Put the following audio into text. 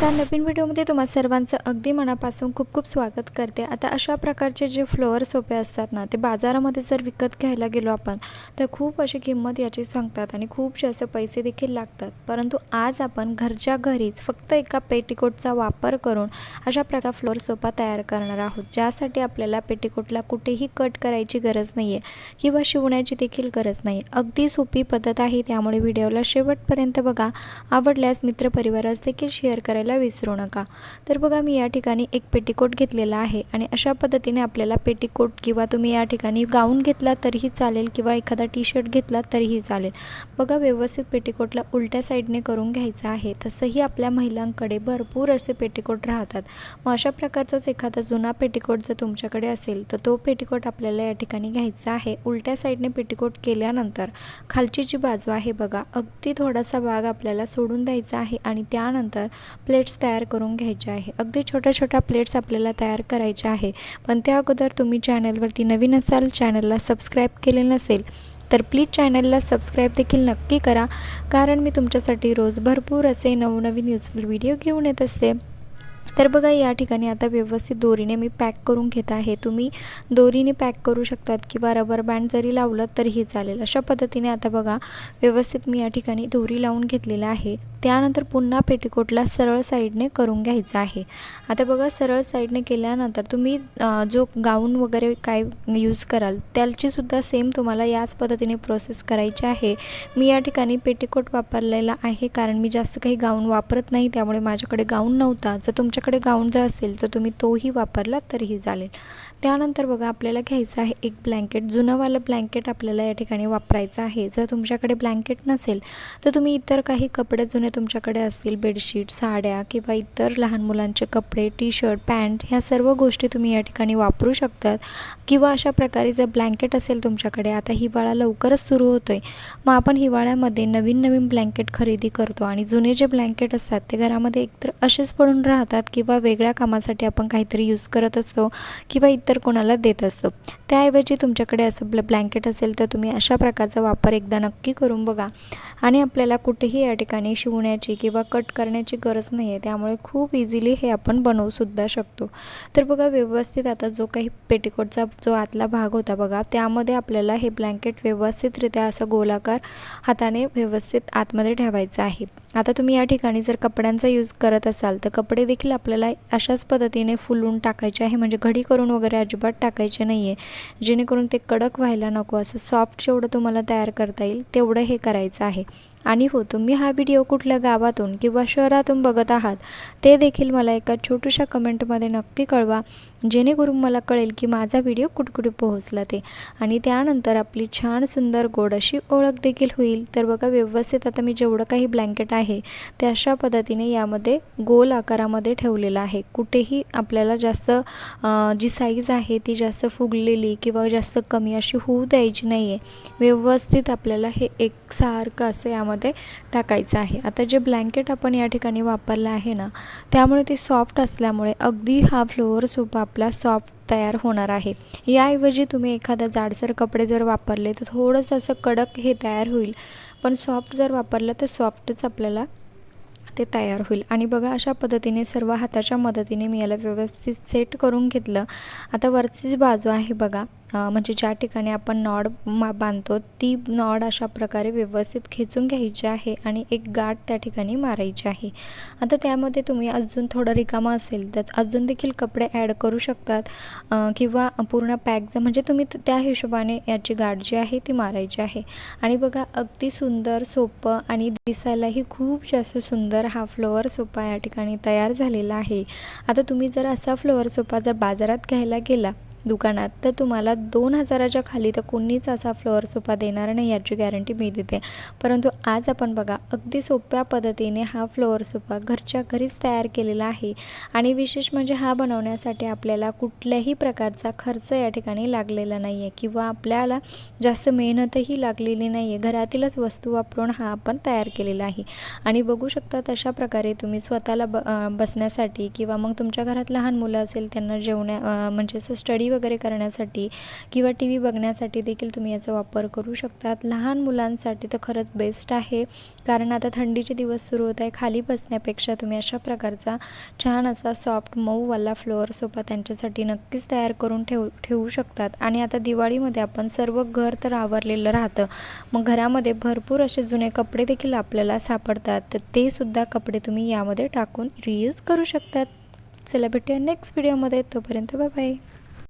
नमस्कार नवीन व्हिडिओमध्ये तुम्हा सर्वांचं अगदी मनापासून खूप खूप स्वागत करते. आता अशा प्रकारचे जे फ्लोअर सोपे असतात ना ते बाजारामध्ये जर विकत घ्यायला गेलो आपण तर खूप अशी किंमत याची सांगतात आणि खूप जास्त पैसे देखील लागतात. परंतु आज आपण घरच्या घरीच फक्त एका पेटीकोटचा वापर करून अशा प्रकार फ्लोअर सोपा तयार करणार आहोत. ज्यासाठी आपल्याला पेटीकोटला कुठेही कट करायची गरज नाही आहे किंवा शिवण्याची देखील गरज नाही अगदी सोपी पद्धत आहे त्यामुळे व्हिडिओला शेवटपर्यंत बघा. आवडल्यास मित्रपरिवारास देखील शेअर करायला विसरू नका. तर बघा मी या ठिकाणी एक पेटीकोट घेतलेला आहे आणि अशा पद्धतीने आपल्याला पेटीकोट किंवा तुम्ही या ठिकाणी गाऊन घेतला तरीही चालेल किंवा एखादा टी शर्ट घेतला तरीही चालेल. बघा व्यवस्थित पेटीकोटला उलट्या साईडने करून घ्यायचं आहे. तसंही आपल्या महिलांकडे भरपूर असे पेटीकोट राहतात. मग अशा प्रकारचाच एखादा जुना पेटीकोट जर तुमच्याकडे असेल तर तो पेटीकोट आपल्याला या ठिकाणी घ्यायचा आहे. उलट्या साईडने पेटीकोट केल्यानंतर खालची जी बाजू आहे बघा अगदी थोडासा भाग आपल्याला सोडून द्यायचा आहे आणि त्यानंतर प्ले प्लेट्स तयार करून घ्यायच्या आहे. अगदी छोट्या छोट्या प्लेट्स आपल्याला तयार करायच्या आहे. पण त्या अगोदर तुम्ही चॅनलवरती नवीन असाल चॅनलला सबस्क्राईब केले नसेल तर प्लीज चॅनलला सबस्क्राईब देखील नक्की करा. कारण मी तुमच्यासाठी रोज भरपूर असे नवनवीन युजफुल व्हिडिओ घेऊन येत असते. तर बघा या ठिकाणी आता व्यवस्थित दोरीने मी पॅक करून घेत आहे. तुम्ही दोरीने पॅक करू शकतात किंवा रबर बँड जरी लावलं तरीही चालेल. अशा पद्धतीने आता बघा व्यवस्थित मी या ठिकाणी दोरी लावून घेतलेला आहे. त्यानंतर पुन्हा पेटीकोटला सरळ साईडने करून घ्यायचं आहे. आता बघा सरळ साईडने केल्यानंतर तुम्ही जो गाऊन वगैरे काय यूज कराल त्याचीसुद्धा सेम तुम्हाला याच पद्धतीने प्रोसेस करायची आहे. मी या ठिकाणी पेटीकोट वापरलेला आहे कारण मी जास्त काही गाऊन वापरत नाही त्यामुळे माझ्याकडे गाऊन नव्हता. जर तुमच्या तुमच्याकडे गाऊन जर असेल तर तुम्ही तोही वापरला तरीही चालेल. त्यानंतर बघा आपल्याला घ्यायचं आहे एक ब्लँकेट जुनंवालं ब्लँकेट आपल्याला या ठिकाणी वापरायचं आहे. जर तुमच्याकडे ब्लँकेट नसेल तर तुम्ही इतर काही कपडे जुने तुमच्याकडे असतील बेडशीट साड्या किंवा इतर लहान मुलांचे कपडे टी शर्ट पॅन्ट ह्या सर्व गोष्टी तुम्ही या ठिकाणी वापरू शकतात. किंवा अशा प्रकारे जर ब्लँकेट असेल तुमच्याकडे आता हिवाळा लवकरच सुरू होतो आहे मग आपण हिवाळ्यामध्ये नवीन नवीन ब्लँकेट खरेदी करतो आणि जुने जे ब्लँकेट असतात ते घरामध्ये एकतर असेच पडून राहतात किंवा वेगळ्या कामासाठी आपण काहीतरी यूज करत असतो किंवा इतर कोणाला देत असतो. त्याऐवजी तुमच्याकडे असं ब्ल ब्लँकेट असेल तर तुम्ही अशा प्रकारचा वापर एकदा नक्की करून बघा. आणि आपल्याला कुठेही या ठिकाणी शिवण्याची किंवा कट करण्याची गरज नाही आहे त्यामुळे खूप इझिली हे आपण बनवूसुद्धा शकतो. तर बघा व्यवस्थित आता जो काही पेटीकोटचा जो आतला भाग होता बघा त्यामध्ये आपल्याला हे ब्लँकेट व्यवस्थितरित्या असं गोलाकार हाताने व्यवस्थित आतमध्ये ठेवायचं आहे. आता तुम्ही या ठिकाणी जर कपड्यांचा यूज करत असाल तर कपडे देखील आपल्याला अशाच पद्धतीने फुलून टाकायचे आहे. म्हणजे घडी करून वगैरे अजिबात टाकायचे नाही आहे जेणेकरून ते कडक व्हायला नको. असं सॉफ्ट जेवढं तुम्हाला तयार करता येईल तेवढं हे करायचं आहे. आणि हो तुम्ही हा व्हिडिओ कुठल्या गावातून किंवा शहरातून बघत आहात ते देखील मला एका छोट्याशा कमेंटमध्ये नक्की कळवा जेणेकरून मला कळेल की माझा व्हिडिओ कुठकुठे पोहोचला ते. आणि त्यानंतर आपली छान सुंदर गोड अशी ओळख देखील होईल. तर बघा व्यवस्थित आता मी जेवढं काही ब्लँकेट आहे ते अशा पद्धतीने यामध्ये गोल आकारामध्ये ठेवलेलं आहे. कुठेही आपल्याला जास्त जी साईज आहे ती जास्त फुगलेली किंवा जास्त कमी अशी होऊ द्यायची नाही आहे व्यवस्थित आपल्याला हे एकसारखं असं यामध्ये टाकायचं आहे. आता जे ब्लँकेट आपण या ठिकाणी वापरलं आहे ना त्यामुळे ते सॉफ्ट असल्यामुळे अगदी हा फ्लोअर सूप आपला सॉफ्ट तयार होणार आहे. याऐवजी तुम्ही एखादा जाडसर कपडे जर वापरले तर थोडंसं असं कडक हे तयार होईल. पण सॉफ्ट जर वापरलं तर सॉफ्टच आपल्याला ते तयार होईल. आणि बघा अशा पद्धतीने सर्व हाताच्या मदतीने मी याला व्यवस्थित सेट करून घेतलं. आता वरचीच बाजू आहे बघा. म्हणजे ज्या ठिकाणी आपण नॉड मा बांधतो ती नॉड अशा प्रकारे व्यवस्थित खेचून घ्यायची आहे आणि एक गाठ त्या ठिकाणी मारायची आहे. आता त्यामध्ये तुम्ही अजून थोडं रिकामा असेल तर अजून देखील कपडे ॲड करू शकतात किंवा पूर्ण पॅक म्हणजे तुम्ही त्या हिशोबाने याची गाठ जी आहे ती मारायची आहे. आणि बघा अगदी सुंदर सोपं आणि दिसायलाही खूप जास्त सुंदर हा फ्लोअर सोपा या ठिकाणी तयार झालेला आहे. आता तुम्ही जर असा फ्लोअर सोपा जर बाजारात घ्यायला गेला दुकानात तर तुम्हाला दोन हजाराच्या खाली तर कोणीच असा फ्लोअर सोफा देणार नाही याची गॅरंटी मी देते. परंतु आज आपण बघा अगदी सोप्या पद्धतीने हा फ्लोअर सोफा घरच्या घरीच तयार केलेला आहे. आणि विशेष म्हणजे हा बनवण्यासाठी आपल्याला कुठल्याही प्रकारचा खर्च या ठिकाणी लागलेला नाही आहे किंवा आपल्याला जास्त मेहनतही लागलेली नाही आहे घरातीलच वस्तू वापरून हा आपण तयार केलेला आहे. आणि बघू शकता तशा प्रकारे तुम्ही स्वतःला ब बसण्यासाठी किंवा मग तुमच्या घरात लहान मुलं असेल त्यांना जेवण्या म्हणजे असं स्टडी वगैरे करण्यासाठी किंवा टी व्ही बघण्यासाठी देखील तुम्ही याचा वापर करू शकतात. लहान मुलांसाठी तर खरंच बेस्ट आहे. कारण आता थंडीचे दिवस सुरू होत आहे. खाली बसण्यापेक्षा तुम्ही अशा प्रकारचा छान असा सॉफ्ट मऊवाला फ्लोअर सोफा त्यांच्यासाठी नक्कीच तयार करून ठेवू ठेवू शकतात. आणि आता दिवाळीमध्ये आपण सर्व घर तर आवरलेलं राहतं. मग घरामध्ये भरपूर असे जुने कपडे देखील आपल्याला सापडतात. तर ते सुद्धा कपडे तुम्ही यामध्ये टाकून रियूज करू शकतात. चला भेटूया नेक्स्ट व्हिडिओमध्ये तोपर्यंत बाय बाय